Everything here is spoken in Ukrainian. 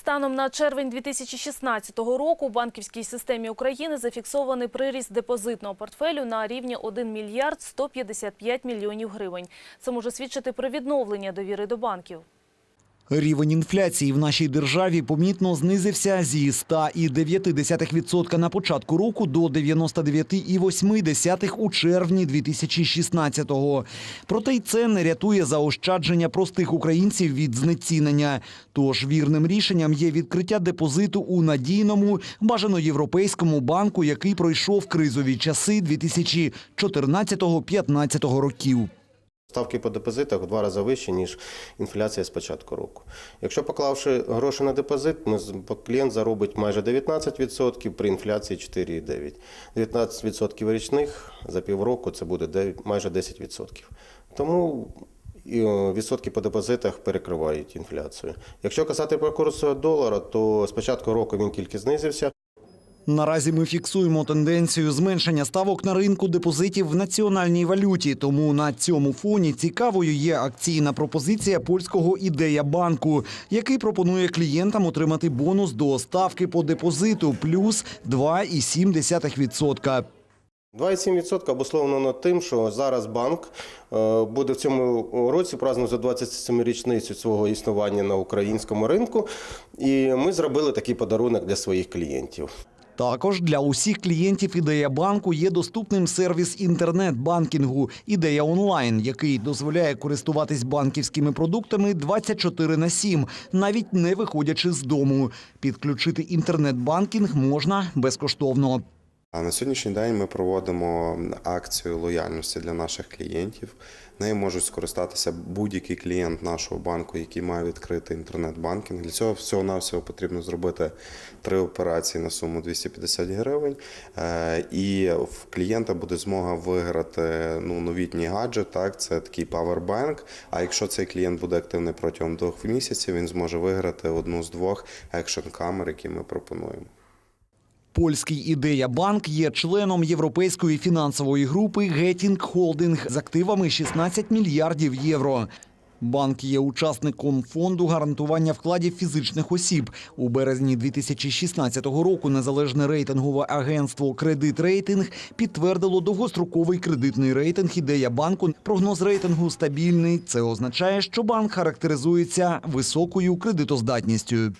Станом на червень 2016 року у банківській системі України зафіксований приріст депозитного портфелю на рівні 1 мільярд 155 мільйонів гривень. Це може свідчити про відновлення довіри до банків. Рівень інфляції в нашій державі помітно знизився зі 100,9% на початку року до 99,8% у червні 2016-го. Проте й це не рятує заощадження простих українців від знецінення. Тож вірним рішенням є відкриття депозиту у надійному, бажано європейському банку, який пройшов кризові часи 2014-2015 років. Ставки по депозитах в два рази вищі, ніж інфляція з початку року. Якщо поклавши гроші на депозит, клієнт заробить майже 19%, при інфляції 4,9%. 19% річних за півроку це буде 9 майже 10%. Тому відсотки по депозитах перекривають інфляцію. Якщо казати про курс долара, то з початку року він тільки знизився. Наразі ми фіксуємо тенденцію зменшення ставок на ринку депозитів в національній валюті. Тому на цьому фоні цікавою є акційна пропозиція польського ідея банку, який пропонує клієнтам отримати бонус до ставки по депозиту плюс 2,7%. 2,7% обусловлено тим, що зараз банк е, буде в цьому році празднувати 27-річницю свого існування на українському ринку, і ми зробили такий подарунок для своїх клієнтів. Також для усіх клієнтів ідея банку є доступним сервіс інтернет-банкінгу Ідея онлайн, який дозволяє користуватись банківськими продуктами 24 на 7, навіть не виходячи з дому. Підключити інтернет-банкінг можна безкоштовно. А на сьогоднішній день ми проводимо акцію лояльності для наших клієнтів. Нею можуть скористатися будь-який клієнт нашого банку, який має відкрити інтернет-банкінг. Для цього всього навсього потрібно зробити три операції на суму 250 гривень. Е, І в клієнта буде змога виграти ну, новітній гаджет. Так, це такий Powerbank. А якщо цей клієнт буде активний протягом двох місяців, він зможе виграти одну з двох екшн камер, які ми пропонуємо. Польський ідея банк є членом європейської фінансової групи Гетінг Холдинг з активами 16 мільярдів євро. Банк є учасником фонду гарантування вкладів фізичних осіб. У березні 2016 року незалежне рейтингове агентство Кредит Рейтинг підтвердило довгостроковий кредитний рейтинг ідея банку. Прогноз рейтингу стабільний. Це означає, що банк характеризується високою кредитоздатністю.